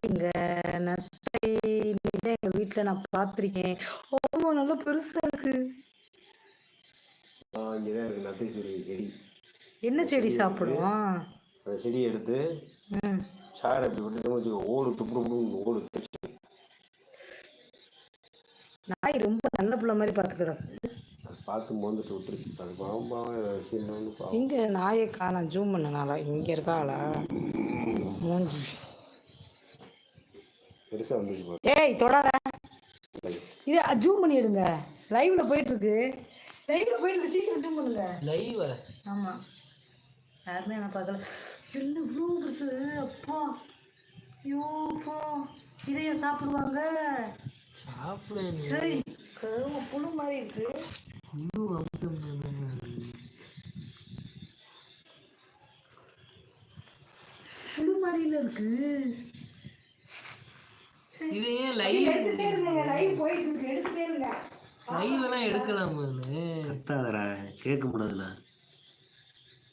இங்க நத்தை இதான் எங்க வீட்டுல நான் பார்த்திருக்கேன் ஓ நல்லா பெருசா இருக்கு. தான் நத்தை செடி செடி. என்ன செடி சாப்பிடும் அந்த செடியை எடுத்து சாரை அப்படி விட்டு வச்சுக்கோ ஓடு துப்பு ஓடு நாய் ரொம்ப நல்ல பிள்ளை மாதிரி பார்த்துக்கிறோம் பார்த்து மோந்துட்டு விட்டுருச்சு அது பாவம் பாவம் சின்னவனு பாவம். இங்க நாயை காணோம் ஜூம் பண்ணனால இங்க இருக்காளா? மூஞ்சி. பெருசாக வந்துச்சு ஏய் தொடாத. இது ஜூம் பண்ணி எடுங்க. லைவ்ல போயிட்டு இருக்கு லைவ்ல போயிட்டு இருக்கு. சீக்கிரம் ஜூம் பண்ணுங்க. லைவ் ஆமா. யாருமே என்ன பார்க்கல. என்ன இவ்வளோ பெருசு? அப்பா. ஐயோ அப்பா. இதைய சாப்பிடுவாங்க? சாப்பிட சரி கரும புழு மாதிரி இருக்கு. முழு அம்சம் புழு மாதிரில இருக்கு இது ஏன் லைவ் எடுத்துட்டே இருங்க. லைவ் போயிட்டு இருக்கு. எடுத்துட்டே இருங்க. லைவ் எல்லாம் எடுக்கலாம் கத்தாதடா. கேட்க முடியாதுல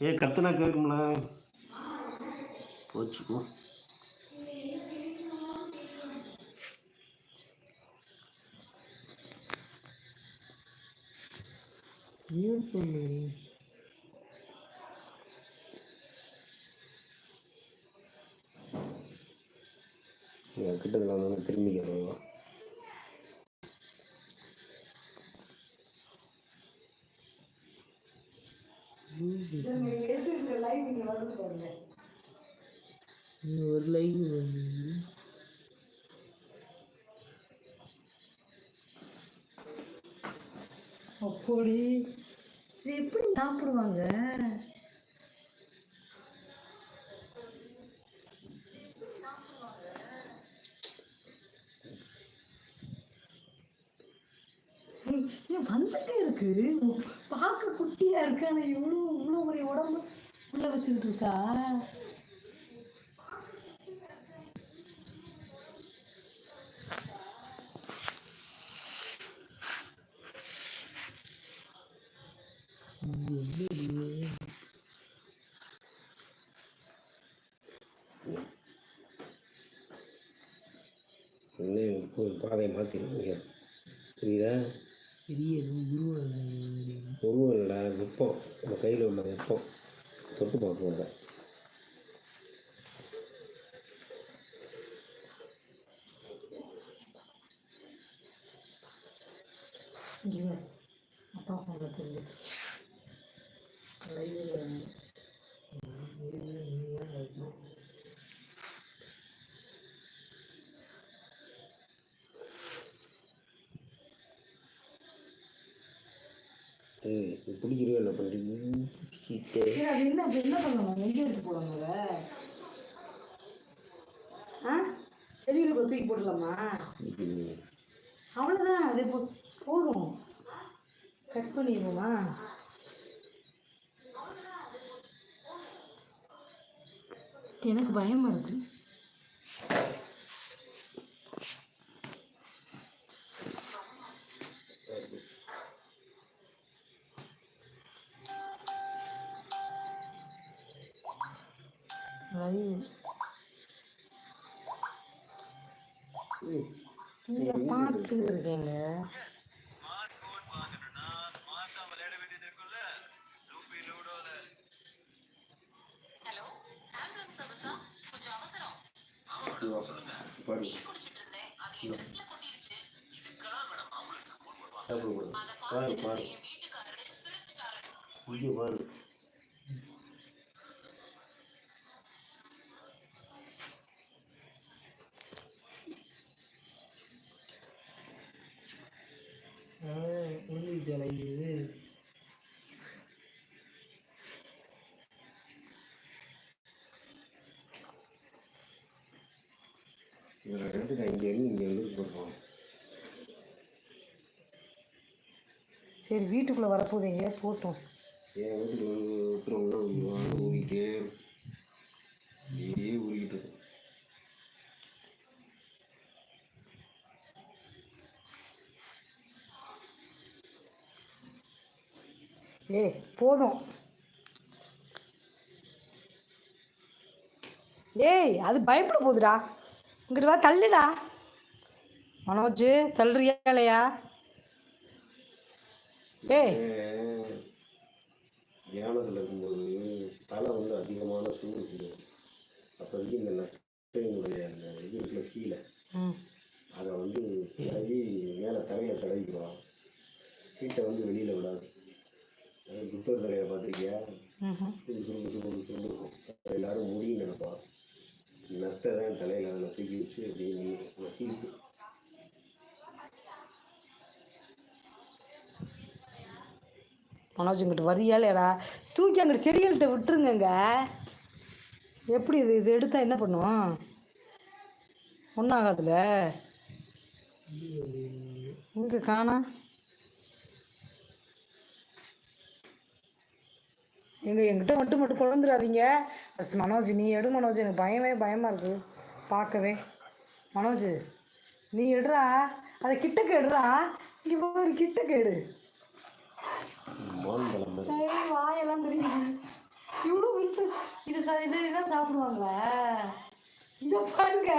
ஏ கத்துனா கேட்கும்ல போச்சுக்கோ பண்ணு நீங்கள் கிட்டத்தில் வந்து திரும்பி கேட்கலாம் இன்னும் ஒரு லைவ் அப்படி. எப்படி சாப்பிடுவாங்க? ஏன் வந்துட்டே இருக்கு. பார்க்க குட்டியா இருக்கு ஆனா இவ்வளவு இவ்வளோ ஒரு உடம்பு உள்ள வச்சுக்கிட்டு இருக்கா? இன்னும் இப்போ பாதையை மாற்றிருக்கீங்க புரியுதா? பெரிய உருவம் இல்லைடா வெப்பம். நம்ம கையில் உள்ள வெப்பம். தொட்டு பார்க்கணும் இங்க அப்பா உங்களுக்கு ஏய் இது இல்லை பண்ணுறீங்க சரி, அது என்ன என்ன பண்ணணும்? எங்கே எடுத்து போடணும் அதை ஆ? செடியில் போய் தூக்கி போடலாமா அவ்வளோதான் அது போ போதும். கட் பண்ணிடுவோமா? எனக்கு பயமாக இருக்குது இதை பார்த்துட்டு இருக்கேங்க ஹலோ ஆம்புலன்ஸ் சர்வீஸா? கொஞ்சம் அவசரம். பாரு குடிச்சிட்டு இருந்தேன் அது என் ட்ரெஸ்ல கொட்டிருச்சு சாப்பிடக்கூடாது அதை பாரு பார்த்துட்டு பாரு என் வீட்டுக்காரரு சிரிச்சிட்டாரு இங்கே பாரு முடிஞ்சு லைவ் இதில் ரெண்டு நான் இங்கே இருந்து இங்கே இருந்து போடுறோம் சரி வீட்டுக்குள்ளே வரப்போகுது எங்கேயா போட்டோம் என் வீட்டுக்கு வந்து. ஏ போதும். ஏய் அது பயப்பட போகுதுடா இங்கிட்டு வா தள்ளுடா. மனோஜ் தள்ளுறியா இல்லையா? ஏய். தியானத்தில் இருக்கும்போது தலை வந்து அதிகமான சூடு இருக்குது அப்போதைக்கு இந்த தான் தலையில் அதில் தூக்கி வச்சு அப்படியே நக்கிட்டு மனோஜ் இங்கிட்டு வரியாலேடா தூக்கி அங்கிட்டு செடிகள்கிட்ட விட்டுருங்கங்க. எப்படி இது? இது எடுத்தால் என்ன பண்ணும் ஒன்றாகாதுல. இங்கே காணா. எங்க எங்கிட்ட மட்டும் மட்டும் குழந்துடாதீங்க பஸ் மனோஜ் நீ எடு மனோஜ். எனக்கு பயமே பயமாக இருக்குது பார்க்கவே. மனோஜ் நீ எடுறா. அதை கிட்ட எடுறா. இங்கே போய் கிட்ட எடு. வாயெல்லாம் தெரியுது. இவ்வளோ விருத்து இது ச இது இதான் சாப்பிடுவாங்களா. இதை பாருங்க.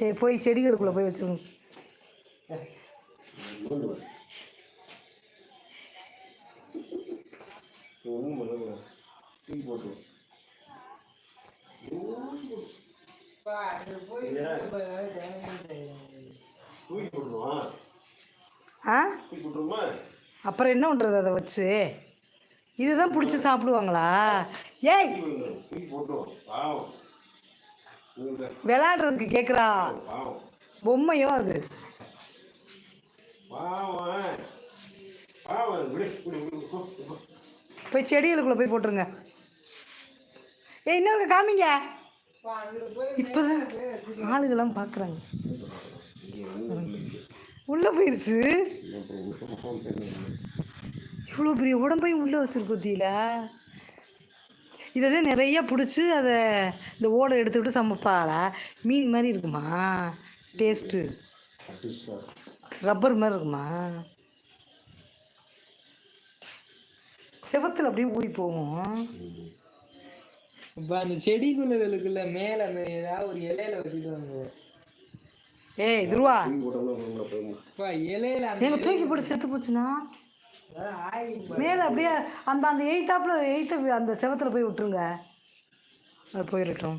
சரி போய் செடிகளுக்குள்ளே போய் வச்சுக்கோங்க ஆ? அப்புறம் என்ன பண்ணுறது அதை வச்சு? இதுதான் பிடிச்சி சாப்பிடுவாங்களா? ஏய் தூக்கி போட்டுருவான் பாவம் இவங்க விளையாடுறதுக்கு கேட்குறா பொம்மையோ அது. போய் செடிகளுக்குள்ளே போய் போட்டுருங்க. ஏய் இன்னொரு காமிங்க. இப்போதான் ஆளுகள்லாம் பார்க்குறாங்க உள்ளே போயிடுச்சு இவ்வளோ பெரிய உடம்பையும் உள்ளே வச்சுருக்கோத்தியில இதை நிறைய பிடிச்சி அதை இந்த ஓடை எடுத்துக்கிட்டு சமைப்பாளா? மீன் மாதிரி இருக்குமா? டேஸ்ட்டு. ரப்பர் மாதிரி இருக்குமா? செவத்தில் அப்படியே ஊறி போகும். இப்போ அந்த செடிக்குள்ளதுக்குள்ள மேலே அந்த ஏதாவது ஒரு இலையில வச்சுக்குவாங்க ஏய் துருவா. இலையில அந்த எங்க தூக்கி போட்டு செத்து போச்சுன்னா? மேலே அப்படியே அந்த அந்த எயித்தாப்பில் எயித்து அந்த செவத்தில் போய் விட்டுருங்க. அது போயிடட்டும்